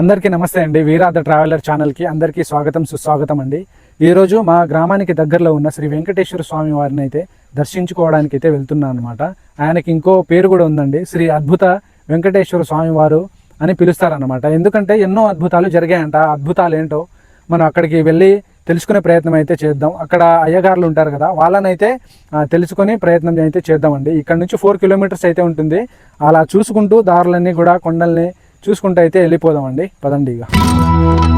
అందరికీ నమస్తే అండి. వీరాధ ట్రావెలర్ ఛానల్కి అందరికీ స్వాగతం సుస్వాగతం అండి. ఈరోజు మా గ్రామానికి దగ్గరలో ఉన్న శ్రీ వెంకటేశ్వర స్వామి వారిని అయితే దర్శించుకోవడానికి అయితే వెళ్తున్నాను అనమాట ఆయనకి ఇంకో పేరు కూడా ఉందండి. శ్రీ అద్భుత వెంకటేశ్వర స్వామి వారు అని పిలుస్తారనమాట ఎందుకంటే ఎన్నో అద్భుతాలు జరిగాయంట. ఆ అద్భుతాలు ఏంటో మనం అక్కడికి వెళ్ళి తెలుసుకునే ప్రయత్నం అయితే చేద్దాం. అక్కడ అయ్యగారులు ఉంటారు కదా వాళ్ళనైతే తెలుసుకొని ప్రయత్నం అయితే చేద్దామండి. ఇక్కడ నుంచి ఫోర్ కిలోమీటర్స్ అయితే ఉంటుంది. అలా చూసుకుంటూ దారులన్నీ కూడా కొండల్ని చూసుకుంటూ అయితే వెళ్ళిపోదామండి. పదండి ఇక.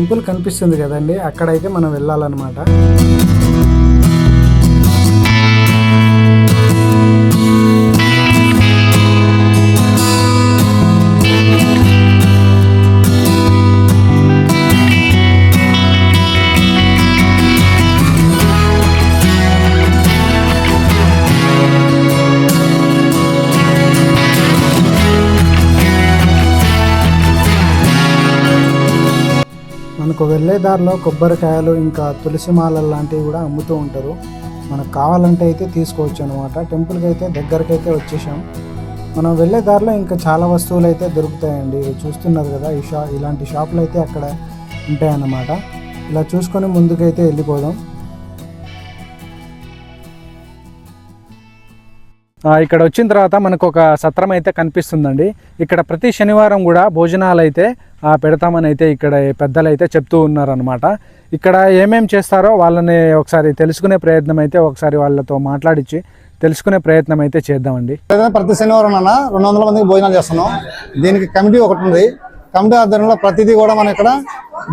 టెంపుల్ కనిపిస్తుంది కదండి అక్కడైతే మనం వెళ్ళాలన్నమాట. మనకు వెళ్ళే దారిలో కొబ్బరికాయలు ఇంకా తులసి మాలలు లాంటివి కూడా అమ్ముతూ ఉంటారు. మనకు కావాలంటే అయితే తీసుకోవచ్చు అనమాట టెంపుల్కి అయితే దగ్గరికి అయితే వచ్చేసాం. మనం వెళ్ళే దారిలో ఇంకా చాలా వస్తువులు అయితే దొరుకుతాయండి. చూస్తున్నారు కదా ఈ షా ఇలాంటి షాపులు అయితే అక్కడ ఉంటాయన్నమాట. ఇలా చూసుకొని ముందుకైతే వెళ్ళిపోదాం. ఇక్కడ వచ్చిన తర్వాత మనకు ఒక సత్రం అయితే కనిపిస్తుందండి. ఇక్కడ ప్రతి శనివారం కూడా భోజనాలు అయితే పెడతామని అయితే ఇక్కడ పెద్దలు అయితే చెప్తూ ఉన్నారనమాట ఇక్కడ ఏమేం చేస్తారో వాళ్ళని ఒకసారి తెలుసుకునే ప్రయత్నం అయితే ఒకసారి వాళ్ళతో మాట్లాడించి తెలుసుకునే ప్రయత్నం అయితే చేద్దామండి ప్రతి శనివారం అన్న రెండు వందల మందికి భోజనాలు చేస్తున్నాం. దీనికి కమిటీ ఒకటి ఉంది. కమిటీ ఆధ్వర్యంలో ప్రతిదీ కూడా మనం ఇక్కడ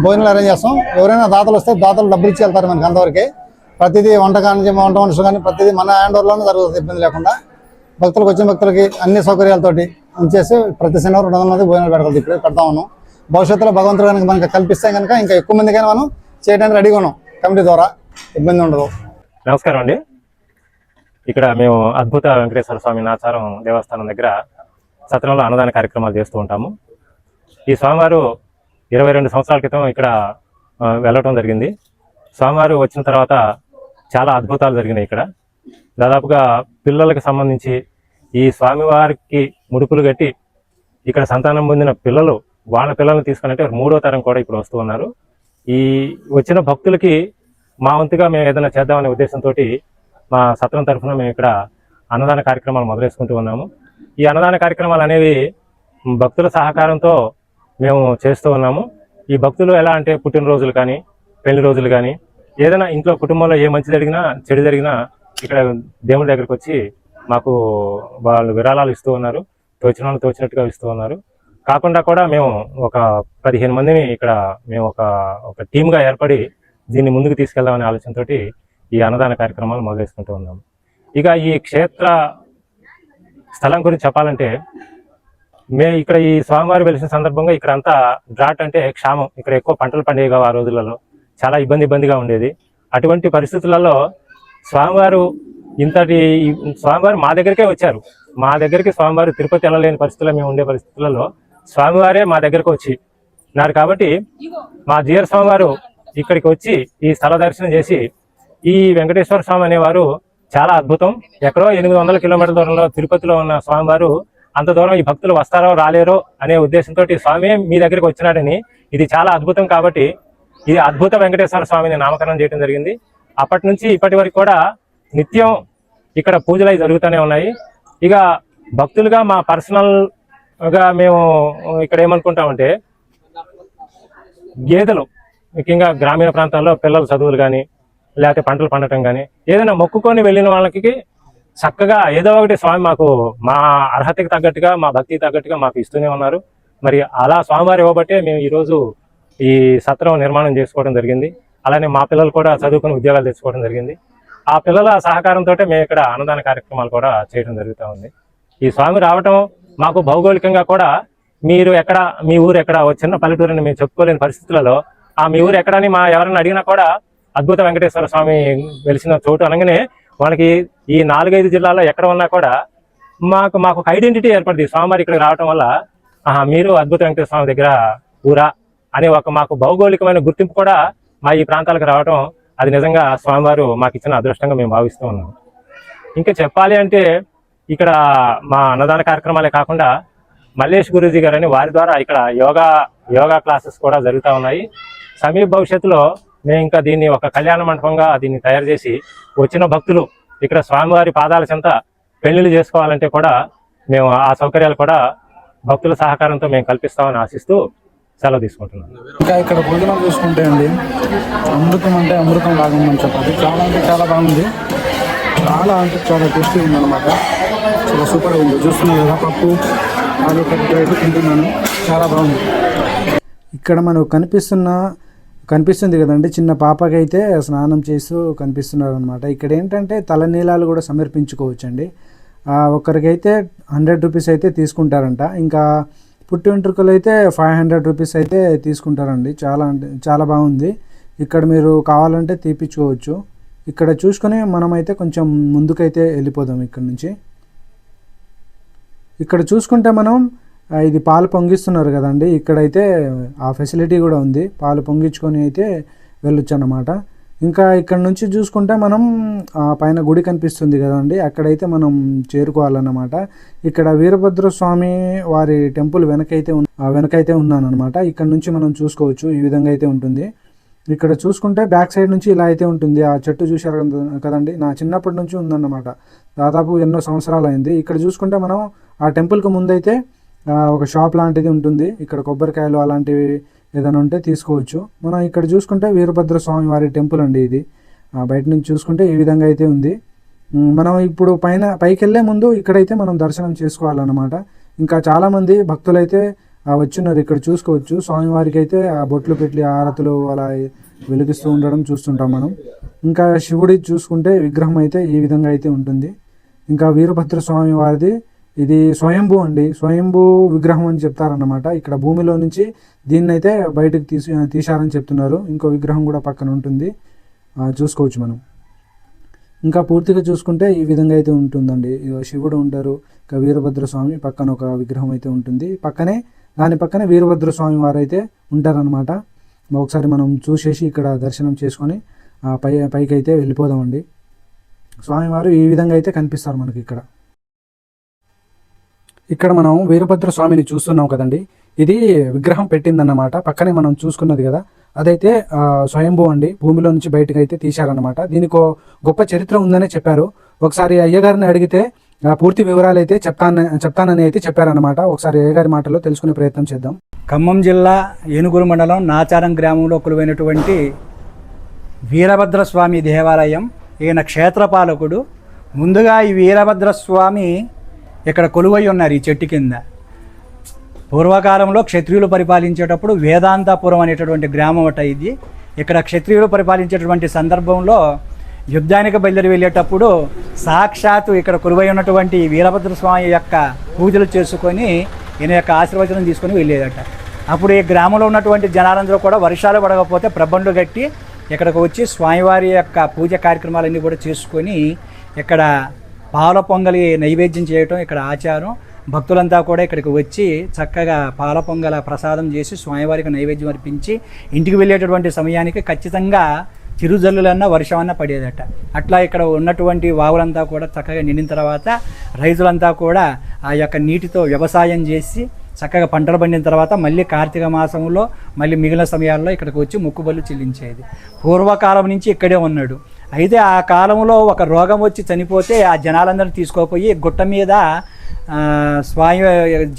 భోజనాలు అరేంజ్ చేస్తాం. ఎవరైనా దాతలు వస్తే దాతలు డబ్బులు ఇచ్చి వెళ్తారు మనకి అంతవరకే. ప్రతిదీ వంట కానీ వంట మనుషులు కానీ ప్రతిదీ మన హ్యాండ్ ఓవర్లోనే జరుగుతుంది ఇబ్బంది లేకుండా. భక్తులకు వచ్చిన భక్తులకి అన్ని సౌకర్యాలతోటి ఉంచేసి ప్రతి శనివారం రెండు వందల మంది భోజనాలు పెడతాం ఇప్పుడే. పెడతా ఉన్నాం. భవిష్యత్తులో భగవంతుడు కనుక మనకి కల్పిస్తే కనుక ఇంకా ఎక్కువ మందికైనా మనం చేయడానికి రెడీగా ఉన్నాం. కమిటీ ద్వారా ఇబ్బంది ఉండదు. నమస్కారం అండి. ఇక్కడ మేము అద్భుత వెంకటేశ్వర స్వామి నాచారం దేవస్థానం దగ్గర సత్రంలో అన్నదాన కార్యక్రమాలు చేస్తూ ఉంటాము. ఈ స్వామివారు ఇరవై రెండు సంవత్సరాల క్రితం ఇక్కడ వెళ్ళటం జరిగింది. స్వామివారు వచ్చిన తర్వాత చాలా అద్భుతాలు జరిగినాయి ఇక్కడ. దాదాపుగా పిల్లలకు సంబంధించి ఈ స్వామివారికి ముడుపులు కట్టి ఇక్కడ సంతానం పొందిన పిల్లలు వాళ్ళ పిల్లల్ని తీసుకుని అంటే మూడో తరం కూడా ఇప్పుడు వస్తూ ఉన్నారు. ఈ వచ్చిన భక్తులకి మా వంతుగా మేము ఏదైనా చేద్దామనే ఉద్దేశంతో మా సత్రం తరఫున మేము ఇక్కడ అన్నదాన కార్యక్రమాలు మొదలేసుకుంటూ ఉన్నాము. ఈ అన్నదాన కార్యక్రమాలు అనేవి భక్తుల సహకారంతో మేము చేస్తూ ఉన్నాము. ఈ భక్తులు ఎలా అంటే పుట్టినరోజులు కానీ పెళ్ళి రోజులు కానీ ఏదైనా ఇంట్లో కుటుంబంలో ఏ మంచి జరిగినా చెడు జరిగినా ఇక్కడ దేవుడి దగ్గరకు వచ్చి మాకు వాళ్ళు విరాళాలు ఇస్తూ ఉన్నారు. తోచిన వాళ్ళు తోచినట్టుగా ఇస్తూ ఉన్నారు. కాకుండా కూడా మేము ఒక పదిహేను మందిని ఇక్కడ మేము ఒక ఒక టీమ్గా ఏర్పడి దీన్ని ముందుకు తీసుకెళ్దామనే ఆలోచనతోటి ఈ అన్నదాన కార్యక్రమాలు మొదలేసుకుంటూ ఉన్నాము. ఇక ఈ క్షేత్ర స్థలం గురించి చెప్పాలంటే మే ఇక్కడ ఈ స్వామివారి వెలిసిన సందర్భంగా ఇక్కడ అంతా డ్రాట్ అంటే క్షామం. ఇక్కడ ఎక్కువ పంటలు పండేవి ఆ రోజులలో. చాలా ఇబ్బంది ఇబ్బందిగా ఉండేది. అటువంటి పరిస్థితులలో స్వామివారు ఇంతటి స్వామివారు మా దగ్గరికే వచ్చారు. మా దగ్గరికి స్వామివారు తిరుపతి వెళ్ళలేని పరిస్థితుల్లో మేము ఉండే పరిస్థితులలో స్వామివారే మా దగ్గరకు వచ్చి ఉన్నారు కాబట్టి మా జీఆర్ స్వామివారు ఇక్కడికి వచ్చి ఈ స్థల దర్శనం చేసి ఈ వెంకటేశ్వర స్వామి అనేవారు చాలా అద్భుతం. ఎక్కడో ఎనిమిది వందల కిలోమీటర్ల దూరంలో తిరుపతిలో ఉన్న స్వామివారు అంత దూరం ఈ భక్తులు వస్తారో రాలేరో అనే ఉద్దేశంతో స్వామి మీ దగ్గరికి వచ్చినాడని ఇది చాలా అద్భుతం కాబట్టి ఇది అద్భుత వెంకటేశ్వర స్వామిని నామకరణం చేయడం జరిగింది. అప్పటి నుంచి ఇప్పటి వరకు కూడా నిత్యం ఇక్కడ పూజలు అవి జరుగుతూనే ఉన్నాయి. ఇక భక్తులుగా మా పర్సనల్గా మేము ఇక్కడ ఏమనుకుంటామంటే గేదెలు ముఖ్యంగా గ్రామీణ ప్రాంతాల్లో పిల్లల చదువులు కానీ లేకపోతే పంటలు పండటం కానీ ఏదైనా మొక్కుకొని వెళ్ళిన వాళ్ళకి చక్కగా ఏదో ఒకటి స్వామి మాకు మా అర్హతకి తగ్గట్టుగా మా భక్తికి తగ్గట్టుగా మాకు ఇస్తూనే ఉన్నారు. మరి అలా స్వామివారు ఇవ్వబట్టే మేము ఈరోజు ఈ సత్రం నిర్మాణం చేసుకోవడం జరిగింది. అలానే మా పిల్లలు కూడా చదువుకుని ఉద్యోగాలు తెచ్చుకోవడం జరిగింది. ఆ పిల్లల సహకారంతో మేము ఇక్కడ అన్నదాన కార్యక్రమాలు కూడా చేయడం జరుగుతూ ఉంది. ఈ స్వామి రావటం మాకు భౌగోళికంగా కూడా మీరు ఎక్కడ మీ ఊరు ఎక్కడ చిన్న పల్లెటూరుని మేము చెప్పుకోలేని పరిస్థితులలో ఆ మీ ఊరు ఎక్కడని మా ఎవరైనా అడిగినా కూడా అద్భుత వెంకటేశ్వర స్వామి వెలిసిన చోటు అనగానే మనకి ఈ నాలుగైదు జిల్లాల్లో ఎక్కడ ఉన్నా కూడా మాకు మాకు ఒక ఐడెంటిటీ ఏర్పడింది. స్వామివారి ఇక్కడికి రావటం వల్ల మీరు అద్భుత వెంకటేశ్వర స్వామి దగ్గర ఊరా అనే ఒక మాకు భౌగోళికమైన గుర్తింపు కూడా మా ఈ ప్రాంతాలకు రావటం అది నిజంగా స్వామివారు మాకు ఇచ్చిన అదృష్టంగా మేము భావిస్తూ ఉన్నాం. ఇంకా చెప్పాలి అంటే ఇక్కడ మా అన్నదాన కార్యక్రమాలే కాకుండా మల్లేష్ గురూజీ గారని వారి ద్వారా ఇక్కడ యోగా యోగా క్లాసెస్ కూడా జరుగుతూ ఉన్నాయి. సమీప భవిష్యత్తులో మేము ఇంకా దీన్ని ఒక కళ్యాణ మండపంగా దీన్ని తయారు చేసి వచ్చిన భక్తులు ఇక్కడ స్వామివారి పాదాల చెంత పెళ్ళిళ్ళు చేసుకోవాలంటే కూడా మేము ఆ సౌకర్యాలు కూడా భక్తుల సహకారంతో మేము కల్పిస్తామని ఆశిస్తూ సెలవు తీసుకుంటున్నాను. ఇంకా ఇక్కడ భోజనం చూసుకుంటే అండి అమృతం అంటే అమృతం లాగా ఉందని చెప్పాలి. చాలా అంటే చాలా బాగుంది. చాలా అంటే చాలా టేస్టీ ఉంది అనమాట చాలా సూపర్గా ఉంది. చూస్తున్నాను కదా పప్పు ఆలు కట్ట తింటున్నాను చాలా బాగుంది. ఇక్కడ మనకు కనిపిస్తున్న కనిపిస్తుంది కదండి చిన్న పాపకైతే స్నానం చేస్తూ కనిపిస్తున్నారు అనమాట ఇక్కడ ఏంటంటే తలనీలాలు కూడా సమర్పించుకోవచ్చండి. ఒకరికైతే హండ్రెడ్ రూపీస్ అయితే తీసుకుంటారంట. ఇంకా పుట్టి వెంట్రుకలు అయితే ఫైవ్ హండ్రెడ్ రూపీస్ అయితే తీసుకుంటారండి. చాలా అంటే చాలా బాగుంది. ఇక్కడ మీరు కావాలంటే తీపిచ్చుకోవచ్చు. ఇక్కడ చూసుకొని మనమైతే కొంచెం ముందుకైతే వెళ్ళిపోదాం ఇక్కడ నుంచి. ఇక్కడ చూసుకుంటే మనం ఇది పాలు పొంగిస్తున్నారు కదండి. ఇక్కడైతే ఆ ఫెసిలిటీ కూడా ఉంది. పాలు పొంగించుకొని అయితే వెళ్ళొచ్చు అన్నమాట ఇంకా ఇక్కడ నుంచి చూసుకుంటే మనం పైన గుడి కనిపిస్తుంది కదండి. అక్కడైతే మనం చేరుకోవాలన్నమాట. ఇక్కడ వీరభద్ర స్వామి వారి టెంపుల్ వెనకైతే వెనకైతే ఉన్నానమాట ఇక్కడ నుంచి మనం చూసుకోవచ్చు ఈ విధంగా అయితే ఉంటుంది. ఇక్కడ చూసుకుంటే బ్యాక్ సైడ్ నుంచి ఇలా అయితే ఉంటుంది. ఆ చెట్టు చూశారు కదండి. నా చిన్నప్పటి నుంచి ఉందన్నమాట. దాదాపు ఎన్నో సంవత్సరాలు అయింది ఇక్కడ చూసుకుంటే మనం ఆ టెంపుల్కి ముందైతే ఒక షాప్ లాంటిది ఉంటుంది. ఇక్కడ కొబ్బరికాయలు అలాంటివి ఏదైనా ఉంటే తీసుకోవచ్చు. మనం ఇక్కడ చూసుకుంటే వీరభద్ర స్వామి వారి టెంపుల్ అండి ఇది. ఆ, బయట నుంచి చూసుకుంటే ఈ విధంగా అయితే ఉంది. మనం ఇప్పుడు పైన పైకి వెళ్ళే ముందు ఇక్కడైతే మనం దర్శనం చేసుకోవాలన్నమాట. ఇంకా చాలామంది భక్తులైతే అయితే వచ్చిన్నారు ఇక్కడ చూసుకోవచ్చు. స్వామివారికి అయితే ఆ బొట్లు పెట్టి ఆరతులు అలా వెలిగిస్తూ ఉండడం చూస్తుంటాం మనం. ఇంకా శివుడి చూసుకుంటే విగ్రహం అయితే ఈ విధంగా అయితే ఉంటుంది. ఇంకా వీరభద్ర స్వామి వారిది ఇది స్వయంభూ అండి. స్వయంభూ విగ్రహం అని చెప్తారన్నమాట. ఇక్కడ భూమిలో నుంచి దీన్ని అయితే బయటకు తీసి తీశారని చెప్తున్నారు. ఇంకో విగ్రహం కూడా పక్కన ఉంటుంది. చూసుకోవచ్చు మనం. ఇంకా పూర్తిగా చూసుకుంటే ఈ విధంగా అయితే ఉంటుందండి. శివుడు ఉంటారు ఇంకా వీరభద్ర స్వామి పక్కన ఒక విగ్రహం అయితే ఉంటుంది. పక్కనే దాని పక్కనే వీరభద్ర స్వామి వారు అయితే ఉంటారనమాట ఒకసారి మనం చూసేసి ఇక్కడ దర్శనం చేసుకొని పై పైకి అయితే వెళ్ళిపోదామండి. స్వామివారు ఈ విధంగా అయితే కనిపిస్తారు మనకి ఇక్కడ. ఇక్కడ మనం వీరభద్ర స్వామిని చూస్తున్నాం కదండి. ఇది విగ్రహం పెట్టిందన్నమాట. పక్కనే మనం చూసుకున్నది కదా. అదైతే స్వయంభూ అండి. భూమిలో నుంచి బయటకు అయితే తీశారన్నమాట. దీనికి గొప్ప చరిత్ర ఉందనే చెప్పారు. ఒకసారి అయ్యగారిని అడిగితే పూర్తి వివరాలు అయితే చెప్తాన చెప్తానని అయితే చెప్పారనమాట ఒకసారి అయ్యగారి మాటలో తెలుసుకునే ప్రయత్నం చేద్దాం. ఖమ్మం జిల్లా ఏనుగురు మండలం నాచారం గ్రామంలో కొలువైనటువంటి వీరభద్ర స్వామి దేవాలయం ఈయన క్షేత్రపాలకుడు. ముందుగా ఈ వీరభద్ర స్వామి ఇక్కడ కొలువై ఉన్నారు ఈ చెట్టు కింద. పూర్వకాలంలో క్షత్రియులు పరిపాలించేటప్పుడు వేదాంతపురం అనేటటువంటి గ్రామం అట ఇది. ఇక్కడ క్షత్రియులు పరిపాలించేటటువంటి సందర్భంలో యుద్ధానికి బయలుదేరి వెళ్ళేటప్పుడు సాక్షాత్తు ఇక్కడ కొలువై ఉన్నటువంటి వీరభద్ర స్వామి యొక్క పూజలు చేసుకొని ఈయన యొక్క ఆశీర్వచనం తీసుకొని వెళ్ళేదట. అప్పుడు ఈ గ్రామంలో ఉన్నటువంటి జనాలందరూ కూడా వర్షాలు పడకపోతే ప్రబండ్లు కట్టి ఇక్కడికి వచ్చి స్వామివారి యొక్క పూజ కార్యక్రమాలన్నీ కూడా చేసుకొని ఇక్కడ పాల పొంగలి నైవేద్యం చేయటం ఇక్కడ ఆచారం. భక్తులంతా కూడా ఇక్కడికి వచ్చి చక్కగా పాల పొంగల ప్రసాదం చేసి స్వామివారికి నైవేద్యం అర్పించి ఇంటికి వెళ్ళేటటువంటి సమయానికి ఖచ్చితంగా చిరుజల్లులన్నా వర్షమన్నా పడేదట. అట్లా ఇక్కడ ఉన్నటువంటి వాగులంతా కూడా చక్కగా నిండిన తర్వాత రైతులంతా కూడా ఆ యొక్క నీటితో వ్యవసాయం చేసి చక్కగా పంటలు పండిన తర్వాత మళ్ళీ కార్తీక మాసంలో మళ్ళీ మిగిలిన సమయాల్లో ఇక్కడికి వచ్చి మొక్కుబళ్ళు చెల్లించేది. పూర్వకాలం నుంచి ఇక్కడే ఉన్నాడు. అయితే ఆ కాలంలో ఒక రోగం వచ్చి చనిపోతే ఆ జనాలందరూ తీసుకోపోయి గుట్ట మీద స్వామి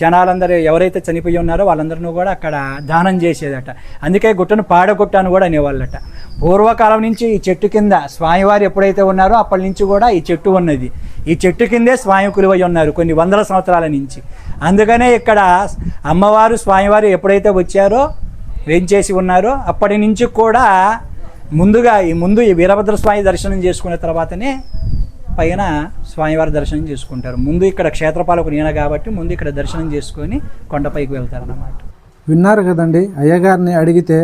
జనాలందరూ ఎవరైతే చనిపోయి ఉన్నారో వాళ్ళందరినీ కూడా అక్కడ దానం చేసేదట. అందుకే గుట్టను పాడగుట్ట అని కూడా అనేవాళ్ళట. పూర్వకాలం నుంచి ఈ చెట్టు కింద స్వామివారు ఎప్పుడైతే ఉన్నారో అప్పటి నుంచి కూడా ఈ చెట్టు ఉన్నది. ఈ చెట్టు కిందే స్వామి కులువై ఉన్నారు కొన్ని వందల సంవత్సరాల నుంచి. అందుకనే ఇక్కడ అమ్మవారు స్వామివారు ఎప్పుడైతే వచ్చారో వేంచేసి ఉన్నారో అప్పటి నుంచి కూడా ముందుగా ఈ ముందు ఈ వీరభద్ర స్వామి దర్శనం చేసుకున్న తర్వాతనే పైన స్వామివారి దర్శనం చేసుకుంటారు. ముందు ఇక్కడ క్షేత్రపాలకు నేన కాబట్టి ముందు ఇక్కడ దర్శనం చేసుకొని కొండపైకి వెళ్తారన్నమాట. విన్నారు కదండి అయ్యగారిని అడిగితే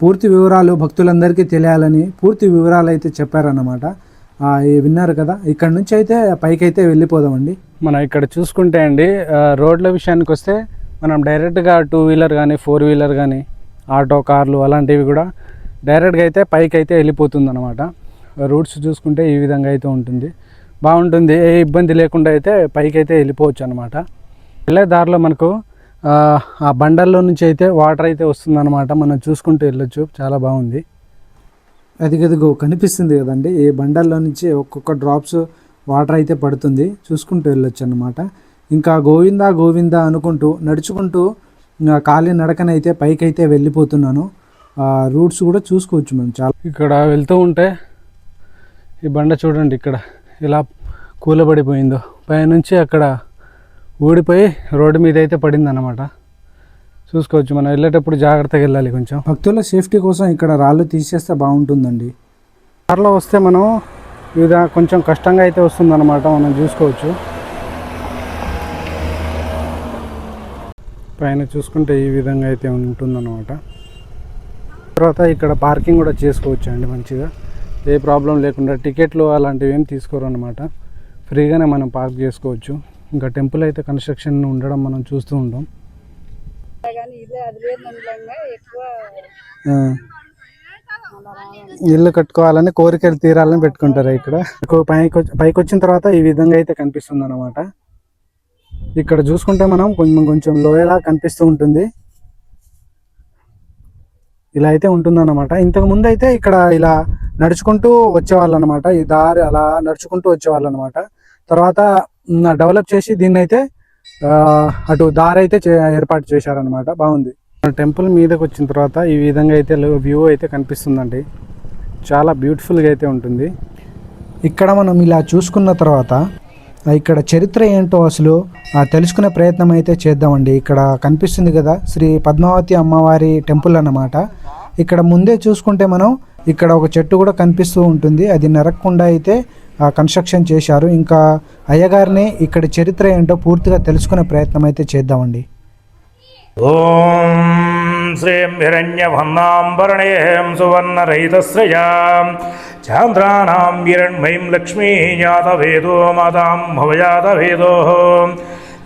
పూర్తి వివరాలు భక్తులందరికీ తెలియాలని పూర్తి వివరాలు అయితే చెప్పారన్నమాట. ఆ, ఈ విన్నారు కదా ఇక్కడ నుంచి అయితే పైకి అయితే వెళ్ళిపోదామండి. మనం ఇక్కడ చూసుకుంటే అండి రోడ్ల విషయానికి వస్తే మనం డైరెక్ట్గా టూ వీలర్ కానీ ఫోర్ వీలర్ కానీ ఆటో కార్లు అలాంటివి కూడా డైరెక్ట్గా అయితే పైకి అయితే వెళ్ళిపోతుంది అనమాట రూట్స్ చూసుకుంటే ఈ విధంగా అయితే ఉంటుంది. బాగుంటుంది. ఏ ఇబ్బంది లేకుండా అయితే పైకి అయితే వెళ్ళిపోవచ్చు అనమాట వెళ్ళే దారిలో మనకు ఆ, బండల్లో నుంచి అయితే వాటర్ అయితే వస్తుందన్నమాట. మనం చూసుకుంటూ వెళ్ళొచ్చు. చాలా బాగుంది. అది కనిపిస్తుంది కదండి. ఈ బండల్లో నుంచి ఒక్కొక్క డ్రాప్స్ వాటర్ అయితే పడుతుంది. చూసుకుంటూ వెళ్ళొచ్చు అనమాట ఇంకా గోవిందా గోవిందా అనుకుంటూ నడుచుకుంటూ ఖాళీ నడకనైతే పైకి అయితే వెళ్ళిపోతున్నాను. రూట్స్ కూడా చూసుకోవచ్చు మనం చాలా. ఇక్కడ వెళ్తూ ఉంటే ఈ బండ చూడండి ఇక్కడ ఇలా కూలబడిపోయిందో. పైనుంచి అక్కడ ఊడిపోయి రోడ్డు మీద అయితే పడింది అనమాట చూసుకోవచ్చు మనం వెళ్ళేటప్పుడు జాగ్రత్తగా వెళ్ళాలి కొంచెం. భక్తుల సేఫ్టీ కోసం ఇక్కడ రాళ్ళు తీసేస్తే బాగుంటుందండి. కార్లో వస్తే మనం వివిధ కొంచెం కష్టంగా అయితే వస్తుందన్నమాట మనం చూసుకోవచ్చు. పైన చూసుకుంటే ఈ విధంగా అయితే ఉంటుందన్నమాట. తర్వాత ఇక్కడ పార్కింగ్ కూడా చేసుకోవచ్చు అండి మంచిగా. ఏ ప్రాబ్లం లేకుండా టికెట్లు అలాంటివి ఏం తీసుకోరు అనమాట ఫ్రీగానే మనం పార్క్ చేసుకోవచ్చు. ఇంకా టెంపుల్ అయితే కన్స్ట్రక్షన్ ఉండడం మనం చూస్తూ ఉంటాం. ఇల్లు కట్టుకోవాలని కోరికలు తీరాలని పెట్టుకుంటారు ఇక్కడ. పైకి పైకి వచ్చిన తర్వాత ఈ విధంగా అయితే కనిపిస్తుంది అనమాట ఇక్కడ చూసుకుంటే మనం కొంచెం కొంచెం లోయలా కనిపిస్తూ ఉంటుంది. ఇలా అయితే ఉంటుందన్నమాట. ఇంతకు ముందు అయితే ఇక్కడ ఇలా నడుచుకుంటూ వచ్చేవాళ్ళు అనమాట ఈ దారి అలా నడుచుకుంటూ వచ్చేవాళ్ళు అనమాట తర్వాత డెవలప్ చేసి దీన్ని అయితే అటు దారి అయితే చే- ఏర్పాటు చేశారనమాట బాగుంది. టెంపుల్ మీదకి వచ్చిన తర్వాత ఈ విధంగా అయితే వ్యూ అయితే కనిపిస్తుందండి. చాలా బ్యూటిఫుల్గా అయితే ఉంటుంది. ఇక్కడ మనం ఇలా చూసుకున్న తర్వాత ఇక్కడ చరిత్ర ఏంటో అసలు తెలుసుకునే ప్రయత్నం అయితే చేద్దామండి. ఇక్కడ కనిపిస్తుంది కదా శ్రీ పద్మావతి అమ్మవారి టెంపుల్ అన్నమాట. ఇక్కడ ముందే చూసుకుంటే మనం ఇక్కడ ఒక చెట్టు కూడా కనిపిస్తూ ఉంటుంది. అది నరక్కుండా అయితే కన్స్ట్రక్షన్ చేశారు. ఇంకా అయ్యగారిని ఇక్కడ చరిత్ర ఏంటో పూర్తిగా తెలుసుకునే ప్రయత్నం అయితే చేద్దామండి. ఓం శ్రీం హిరణ్యభన్నాంబరణేం సువర్ణరహితశ్రయాం. చాంద్రాణాం హిరణ్మయీం లక్ష్మీ జాతవేదో మాతాం భవజాతవేదో.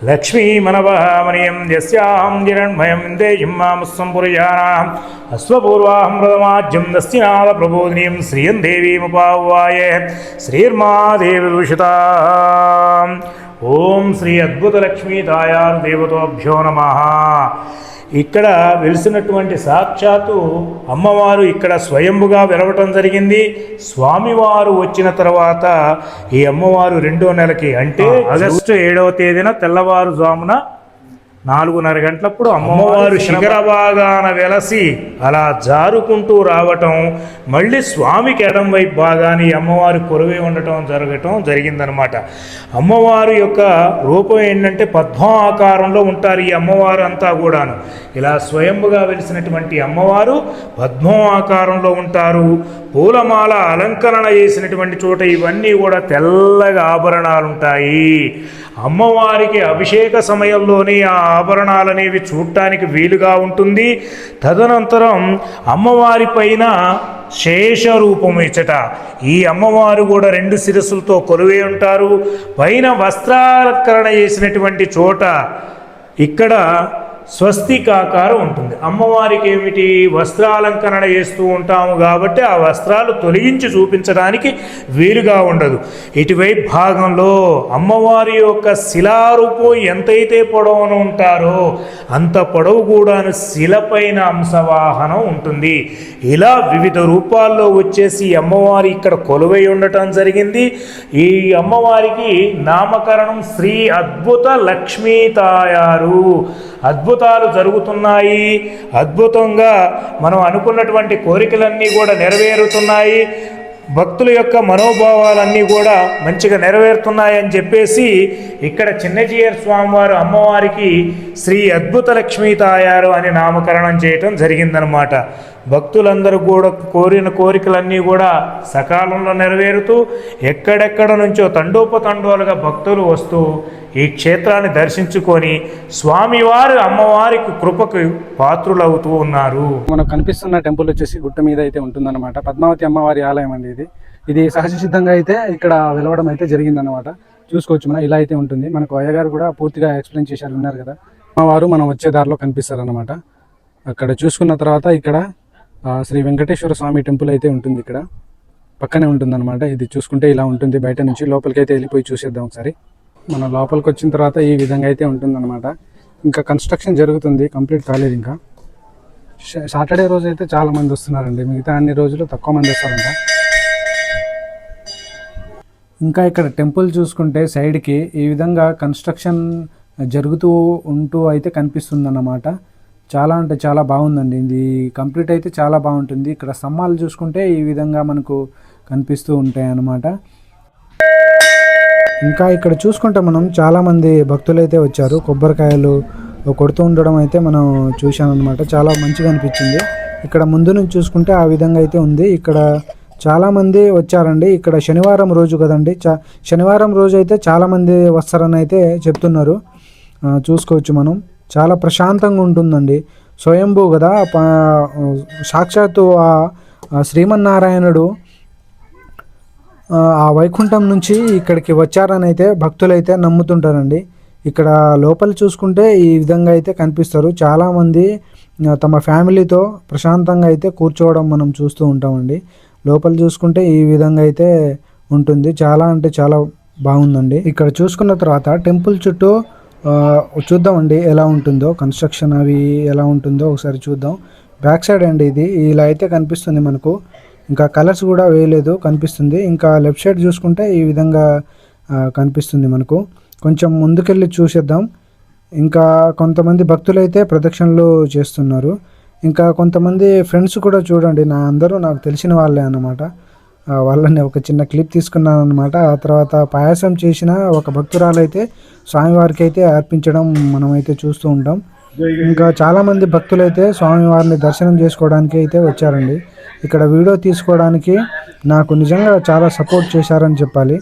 లక్ష్మీమనవమనియం యస్యాం హిరణ్మయం దేయం మాముస్సం పురుజానాం అశ్వపూర్వాహమృతమాజ్యం దస్తినాథ ప్రబోధినీం శ్రియం దేవీముపావాయ శ్రీర్మాదేవిదూషితా ఓం శ్రీ అద్భుతలక్ష్మీతాయారు దేవతోభ్యో నమ ఇక్కడ వెలిసినటువంటి సాక్షాత్తు అమ్మవారు ఇక్కడ స్వయంభుగా వెలవటం జరిగింది. స్వామివారు వచ్చిన తర్వాత ఈ అమ్మవారు రెండో నెలకి అంటే ఆగస్టు ఏడవ తేదీన తెల్లవారుజామున నాలుగున్నర గంటలప్పుడు అమ్మవారు శిఖర భాగాన వెలసి అలా జారుకుంటూ రావటం మళ్ళీ స్వామికి ఎడం వైపు భాగాన్ని అమ్మవారు కొలువై ఉండటం జరగటం జరిగిందనమాట అమ్మవారు యొక్క రూపం ఏంటంటే పద్మం ఆకారంలో ఉంటారు ఈ అమ్మవారు అంతా కూడాను. ఇలా స్వయంభుగా వెలిసినటువంటి అమ్మవారు పద్మం ఆకారంలో ఉంటారు. పూలమాల అలంకరణ చేసినటువంటి చోట ఇవన్నీ కూడా తెల్లగా ఆభరణాలు ఉంటాయి అమ్మవారికి అభిషేక సమయంలోనే ఆ ఆభరణాలు అనేవి చూడటానికి వీలుగా ఉంటుంది. తదనంతరం అమ్మవారి పైన శేష రూపము ఇచ్చట. ఈ అమ్మవారు కూడా రెండు శిరస్సులతో కొలువే ఉంటారు. పైన వస్త్రాలంకరణ చేసినటువంటి చోట ఇక్కడ స్వస్తికాకారం ఉంటుంది. అమ్మవారికి ఏమిటి వస్త్రాలంకరణ చేస్తూ ఉంటాము కాబట్టి ఆ వస్త్రాలు తొలగించి చూపించడానికి వీలుగా ఉండదు. ఇటువైపు భాగంలో అమ్మవారి యొక్క శిలారూపం ఎంతైతే పొడవును ఉంటారో అంత పొడవు కూడాను శిలపైన అంశవాహనం ఉంటుంది. ఇలా వివిధ రూపాల్లో వచ్చేసి అమ్మవారి ఇక్కడ కొలువై ఉండటం జరిగింది. ఈ అమ్మవారికి నామకరణం శ్రీ అద్భుత లక్ష్మీ తాయారు అద్భుతాలు జరుగుతున్నాయి. అద్భుతంగా మనం అనుకున్నటువంటి కోరికలన్నీ కూడా నెరవేరుతున్నాయి. భక్తుల యొక్క మనోభావాలన్నీ కూడా మంచిగా నెరవేరుతున్నాయని చెప్పేసి ఇక్కడ చిన్నజీయర్ స్వామివారు అమ్మవారికి శ్రీ అద్భుత లక్ష్మీ తాయారు అని నామకరణం చేయటం జరిగిందనమాట భక్తులందరూ కూడా కోరిన కోరికలన్నీ కూడా సకాలంలో నెరవేరుతూ ఎక్కడెక్కడ నుంచో తండోపతండోలుగా భక్తులు వస్తూ ఈ క్షేత్రాన్ని దర్శించుకొని స్వామివారు అమ్మవారికి కృపకు పాత్రులవుతూ ఉన్నారు. మనకు కనిపిస్తున్న టెంపుల్ వచ్చేసి గుట్ట మీద అయితే ఉంటుందన్నమాట. పద్మావతి అమ్మవారి ఆలయం అండి ఇది. ఇది సహజ సిద్ధంగా అయితే ఇక్కడ వెలవడం అయితే జరిగిందన్నమాట. చూసుకోవచ్చు మనం ఇలా అయితే ఉంటుంది. మనకు అయ్యగారు కూడా పూర్తిగా ఎక్స్ప్లెయిన్ చేశారు ఉన్నారు కదా. అమ్మవారు మనం వచ్చే దారిలో కనిపిస్తారనమాట అక్కడ చూసుకున్న తర్వాత ఇక్కడ శ్రీ వెంకటేశ్వర స్వామి టెంపుల్ అయితే ఉంటుంది ఇక్కడ. పక్కనే ఉంటుందన్నమాట. ఇది చూసుకుంటే ఇలా ఉంటుంది. బయట నుంచి లోపలికి అయితే వెళ్ళిపోయి చూసేద్దాం ఒకసారి. మన లోపలికి వచ్చిన తర్వాత ఈ విధంగా అయితే ఉంటుందన్నమాట. ఇంకా కన్స్ట్రక్షన్ జరుగుతుంది. కంప్లీట్ కాలేదు ఇంకా. సాటర్డే రోజు అయితే చాలా మంది వస్తున్నారండి. మిగతా అన్ని రోజులు తక్కువ మంది వస్తారంట. ఇంకా ఇక్కడ టెంపుల్ చూసుకుంటే సైడ్కి ఈ విధంగా కన్స్ట్రక్షన్ జరుగుతూ ఉంటూ అయితే కనిపిస్తుంది అన్నమాట చాలా అంటే చాలా బాగుందండి. ఇది కంప్లీట్ అయితే చాలా బాగుంటుంది. ఇక్కడ స్తంభాలు చూసుకుంటే ఈ విధంగా మనకు కనిపిస్తూ ఉంటాయి అన్నమాట ఇంకా ఇక్కడ చూసుకుంటే మనం చాలామంది భక్తులు అయితే వచ్చారు. కొబ్బరికాయలు కొడుతూ ఉండడం అయితే మనం చూశామన్నమాట. చాలా మంచిగా అనిపించింది. ఇక్కడ ముందు నుంచి చూసుకుంటే ఆ విధంగా అయితే ఉంది. ఇక్కడ చాలామంది వచ్చారండి. ఇక్కడ శనివారం రోజు కదండి. చా శనివారం రోజు అయితే చాలామంది వస్తారని అయితే చెప్తున్నారు. చూసుకోవచ్చు మనం. చాలా ప్రశాంతంగా ఉంటుందండి. స్వయంభూ కదా సాక్షాత్తు ఆ శ్రీమన్నారాయణుడు ఆ వైకుంఠం నుంచి ఇక్కడికి వచ్చారని అయితే భక్తులైతే నమ్ముతుంటారండి. ఇక్కడ లోపల చూసుకుంటే ఈ విధంగా అయితే కనిపిస్తారు. చాలామంది తమ ఫ్యామిలీతో ప్రశాంతంగా అయితే కూర్చోవడం మనం చూస్తూ ఉంటామండి. లోపల చూసుకుంటే ఈ విధంగా అయితే ఉంటుంది. చాలా అంటే చాలా బాగుందండి. ఇక్కడ చూసుకున్న తర్వాత టెంపుల్ చుట్టూ చూద్దామండి ఎలా ఉంటుందో కన్స్ట్రక్షన్ అవి ఎలా ఉంటుందో ఒకసారి చూద్దాం. బ్యాక్ సైడ్ అండి ఇది ఇలా అయితే కనిపిస్తుంది మనకు. ఇంకా కలర్స్ కూడా వేయలేదు కనిపిస్తుంది. ఇంకా లెఫ్ట్ సైడ్ చూసుకుంటే ఈ విధంగా కనిపిస్తుంది మనకు. కొంచెం ముందుకెళ్ళి చూసేద్దాం. ఇంకా కొంతమంది భక్తులు అయితే ప్రదక్షిణలు చేస్తున్నారు. ఇంకా కొంతమంది ఫ్రెండ్స్ కూడా చూడండి నా అందరూ నాకు తెలిసిన వాళ్ళే అన్నమాట. వాళ్ళని ఒక చిన్న క్లిప్ తీసుకున్నాను అనమాట ఆ తర్వాత పాయసం చేసిన ఒక భక్తురాలైతే స్వామివారికి అయితే అర్పించడం మనమైతే చూస్తూ ఉంటాం. ఇంకా చాలామంది భక్తులైతే స్వామివారిని దర్శనం చేసుకోవడానికి అయితే వచ్చారండి. ఇక్కడ వీడియో తీసుకోవడానికి నాకు నిజంగా చాలా సపోర్ట్ చేశారని చెప్పాలి.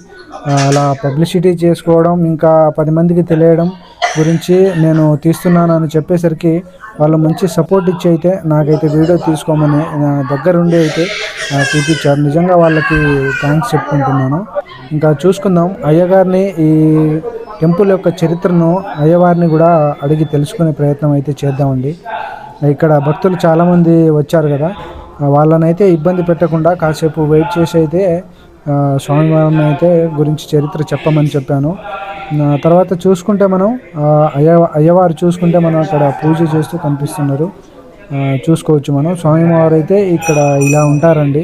అలా పబ్లిసిటీ చేసుకోవడం ఇంకా పది మందికి తెలియడం గురించి నేను తీస్తున్నాను అని చెప్పేసరికి వాళ్ళు మంచి సపోర్ట్ ఇచ్చి అయితే నాకైతే వీడియో తీసుకోమని నా దగ్గరుండి అయితే చూపించారు. నిజంగా వాళ్ళకి థ్యాంక్స్ చెప్పుకుంటున్నాను. ఇంకా చూసుకుందాం. అయ్యగారిని ఈ టెంపుల్ యొక్క చరిత్రను అయ్యవారిని కూడా అడిగి తెలుసుకునే ప్రయత్నం అయితే చేద్దామండి. ఇక్కడ భక్తులు చాలామంది వచ్చారు కదా. వాళ్ళనైతే ఇబ్బంది పెట్టకుండా కాసేపు వెయిట్ చేసి అయితే స్వామివారిని అయితే గురించి చరిత్ర చెప్పమని చెప్పాను. తర్వాత చూసుకుంటే మనం అయ్య అయ్యవారు చూసుకుంటే మనం అక్కడ పూజ చేస్తూ కనిపిస్తున్నారు. చూసుకోవచ్చు మనం. స్వామివారు అయితే ఇక్కడ ఇలా ఉంటారండి.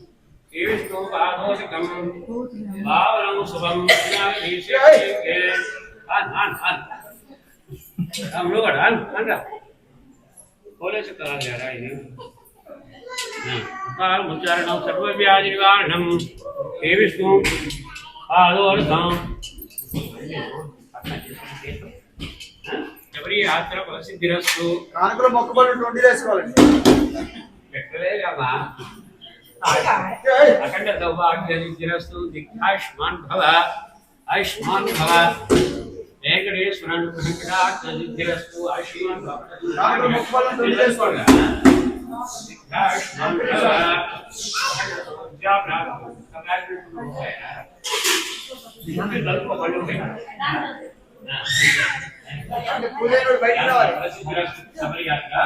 વિષ્ણુ પાદો સિકમ ભાવરંગ શુભમ જ્ઞાન વિશે હાન હાન હાન હમ લોગ હાન હાન રા બોલે છે કરા લે રા ઇને કાળ ઉચ્ચારણ સર્વ વ્યાજીવાણમ હે? વિષ્ણુ પાદો અર્ધમ ఎవరి ఆత్ర ప్రసిద్ధిరస్తు కానుకలు మొక్కబడి ఉండి వేసుకోవాలండి పెట్టలేదమ్మా अखण्डसौभाग्यनिरस्तु दीर्घायुष्मान् भव। आयुष्मान् भव। वेङ्कटेश्वरनुग्रहकटात्मनिरस्तु आयुष्मान् भव। दीर्घायुष्मान् भव समरी यात्रा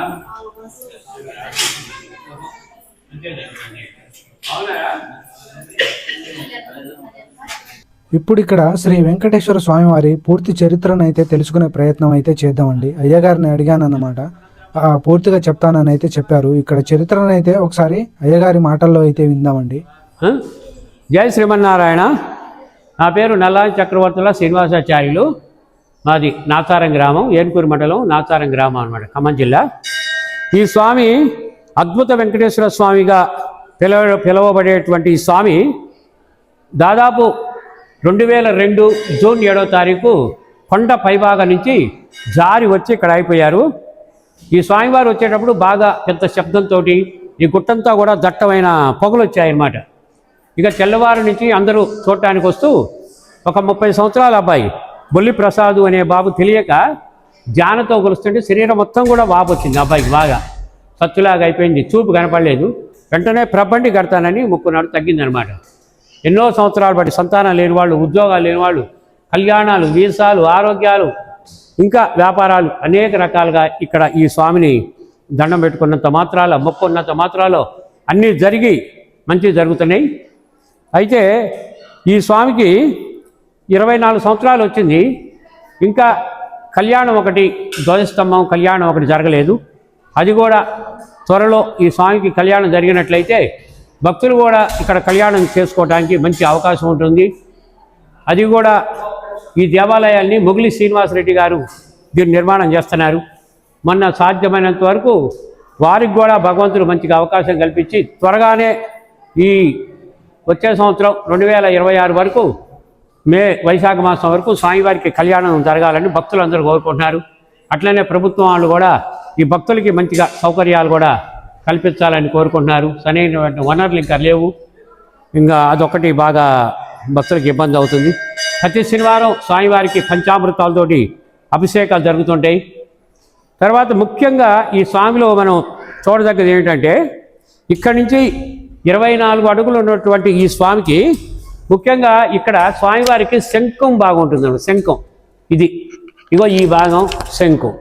ఇప్పుడు ఇక్కడ శ్రీ వెంకటేశ్వర స్వామి వారి పూర్తి చరిత్రను అయితే తెలుసుకునే ప్రయత్నం అయితే చేద్దామండి. అయ్యగారిని అడిగానన్నమాట. పూర్తిగా చెప్తానని అయితే చెప్పారు. ఇక్కడ చరిత్రను అయితే ఒకసారి అయ్యగారి మాటల్లో అయితే విందామండి. జై శ్రీమన్నారాయణ. నా పేరు నల్లాని చక్రవర్తుల శ్రీనివాసాచార్యులు. మాది నాచారం గ్రామం ఏనుకూరు మండలం నాచారం గ్రామం అన్నమాట ఖమ్మం జిల్లా. ఈ స్వామి అద్భుత వెంకటేశ్వర స్వామిగా పిలవ పిలవబడేటువంటి ఈ స్వామి దాదాపు రెండు వేల రెండు జూన్ ఏడో తారీఖు కొండ పైభాగం నుంచి జారి వచ్చి ఇక్కడ అయిపోయారు. ఈ స్వామివారు వచ్చేటప్పుడు బాగా పెద్ద శబ్దంతో ఈ గుట్టంతా కూడా దట్టమైన పొగలు వచ్చాయన్నమాట. ఇక తెల్లవారు నుంచి అందరూ చూడటానికి వస్తూ ఒక ముప్పై సంవత్సరాల అబ్బాయి బొల్లి ప్రసాద్ అనే బాబు తెలియక ధ్యానతో కొలుస్తుంటే శరీరం మొత్తం కూడా వాపు వచ్చింది అబ్బాయికి బాగా. సత్తులాగా అయిపోయింది. చూపు కనపడలేదు. వెంటనే ప్రబండి కడతానని ముక్కునాడు తగ్గిందనమాట. ఎన్నో సంవత్సరాలు బట్టి సంతానం లేని వాళ్ళు ఉద్యోగాలు లేని వాళ్ళు కళ్యాణాలు వీసాలు ఆరోగ్యాలు ఇంకా వ్యాపారాలు అనేక రకాలుగా ఇక్కడ ఈ స్వామిని దండం పెట్టుకున్నంత మాత్రాల మొక్కున్నంత మాత్రాలో అన్నీ జరిగి మంచి జరుగుతున్నాయి. అయితే ఈ స్వామికి ఇరవై నాలుగు సంవత్సరాలు వచ్చింది. ఇంకా కళ్యాణం ఒకటి ధ్వజస్తంభం కళ్యాణం ఒకటి జరగలేదు. అది కూడా త్వరలో ఈ స్వామికి కళ్యాణం జరిగినట్లయితే భక్తులు కూడా ఇక్కడ కళ్యాణం చేసుకోవడానికి మంచి అవకాశం ఉంటుంది. అది కూడా ఈ దేవాలయాన్ని మొగిలి శ్రీనివాసరెడ్డి గారు దీన్ని నిర్మాణం చేస్తున్నారు. మొన్న సాధ్యమైనంత వరకు వారికి కూడా భగవంతుడు మంచిగా అవకాశం కల్పించి త్వరగానే ఈ వచ్చే సంవత్సరం రెండు వేల ఇరవై ఆరు వరకు మే వైశాఖ మాసం వరకు స్వామివారికి కళ్యాణం జరగాలని భక్తులందరూ కోరుకుంటున్నారు. అట్లనే ప్రభుత్వం వాళ్ళు కూడా ఈ భక్తులకి మంచిగా సౌకర్యాలు కూడా కల్పించాలని కోరుకుంటున్నారు. సరైనటువంటి వనరులు ఇంకా లేవు. ఇంకా అదొకటి బాగా భక్తులకు ఇబ్బంది అవుతుంది. ప్రతి శనివారం స్వామివారికి పంచామృతాలతోటి అభిషేకాలు జరుగుతుంటాయి. తర్వాత ముఖ్యంగా ఈ స్వామిలో మనం చూడదగ్గది ఏంటంటే ఇక్కడి నుంచి ఇరవై నాలుగు అడుగులు ఉన్నటువంటి ఈ స్వామికి ముఖ్యంగా ఇక్కడ స్వామివారికి శంఖం బాగుంటుంది శంఖం. ఇది. ఇగో ఈ భాగం శంఖం.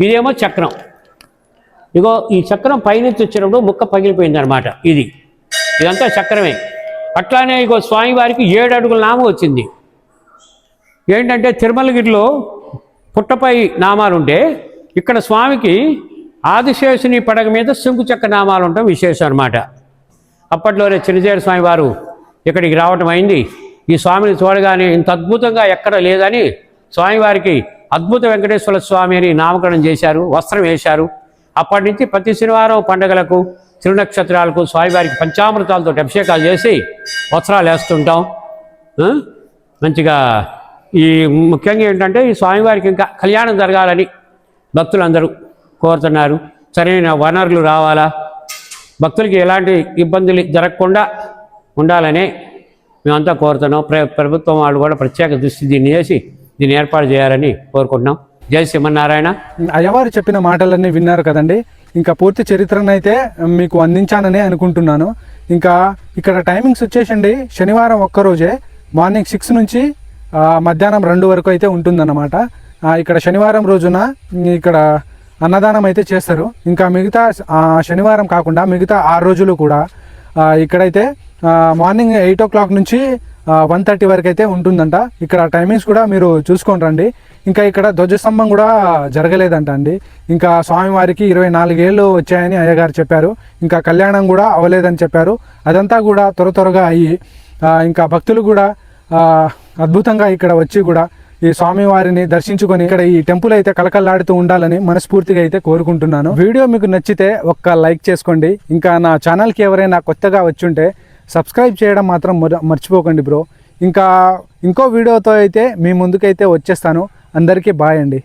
ఇదేమో చక్రం. ఇగో ఈ చక్రం పైనుంచి వచ్చినప్పుడు ముక్క పగిలిపోయింది అనమాట ఇది. ఇదంతా చక్రమే. అట్లానే ఇగో స్వామివారికి ఏడు అడుగుల నామం వచ్చింది. ఏంటంటే తిరుమలగిరిలో పుట్టపై నామాలుంటే ఇక్కడ స్వామికి ఆదిశేషుని పడగ మీద శంకుచక్ర నామాలు ఉండటం విశేషం అనమాట అప్పట్లోనే చిన్నజేడు స్వామి వారు ఇక్కడికి రావటం అయింది. ఈ స్వామిని చూడగానే ఇంత అద్భుతంగా ఎక్కడ లేదని స్వామివారికి అద్భుత వెంకటేశ్వర స్వామి అని నామకరణం చేశారు వస్త్రం వేశారు. అప్పటి నుంచి ప్రతి శనివారం పండగలకు తిరునక్షత్రాలకు స్వామివారికి పంచామృతాలతో అభిషేకాలు చేసి వస్త్రాలు వేస్తుంటాం. మంచిగా ఈ ముఖ్యంగా ఏంటంటే ఈ స్వామివారికి ఇంకా కళ్యాణం జరగాలని భక్తులందరూ కోరుతున్నారు. సరైన వనరులు రావాలా? భక్తులకి ఎలాంటి ఇబ్బందులు జరగకుండా ఉండాలని మేమంతా కోరుతున్నాం. ప్ర ప్రభుత్వం వాళ్ళు కూడా ప్రత్యేక దృష్టి దీన్ని చేసి దీన్ని ఏర్పాటు చేయాలని కోరుకుంటున్నాం. జై సింహనారాయణ అయ్యవారు చెప్పిన మాటలన్నీ విన్నారు కదండి. ఇంకా పూర్తి చరిత్రను అయితే మీకు అందించానని అనుకుంటున్నాను. ఇంకా ఇక్కడ టైమింగ్స్ వచ్చేసండి. శనివారం ఒక్కరోజే. మార్నింగ్ సిక్స్ నుంచి మధ్యాహ్నం రెండు వరకు అయితే ఉంటుందన్నమాట. ఇక్కడ శనివారం రోజున ఇక్కడ అన్నదానం అయితే చేస్తారు. ఇంకా మిగతా శనివారం కాకుండా మిగతా ఆరు రోజులు కూడా ఇక్కడైతే మార్నింగ్ ఎయిట్ ఓ క్లాక్ నుంచి వన్ థర్టీ వరకు అయితే ఉంటుందంట. ఇక్కడ టైమింగ్స్ కూడా మీరు చూసుకొని రండి. ఇంకా ఇక్కడ ధ్వజస్తంభం కూడా జరగలేదంట అండి. ఇంకా స్వామివారికి ఇరవై నాలుగేళ్ళు వచ్చాయని అయ్యగారు చెప్పారు. ఇంకా కళ్యాణం కూడా అవ్వలేదని చెప్పారు. అదంతా కూడా త్వర త్వరగా అయ్యి ఇంకా భక్తులు కూడా అద్భుతంగా ఇక్కడ వచ్చి కూడా ఈ స్వామివారిని దర్శించుకొని ఇక్కడ ఈ టెంపుల్ అయితే కలకల్లాడుతూ ఉండాలని మనస్ఫూర్తిగా అయితే కోరుకుంటున్నాను. వీడియో మీకు నచ్చితే ఒక్క లైక్ చేసుకోండి. ఇంకా నా ఛానల్కి ఎవరైనా కొత్తగా వచ్చుంటే సబ్స్క్రైబ్ చేయడం మాత్రం మర- మర్చిపోకండి బ్రో. ఇంకా ఇంకో వీడియోతో అయితే మీ ముందుకైతే వచ్చేస్తాను. అందరికీ బాయ్ అండి.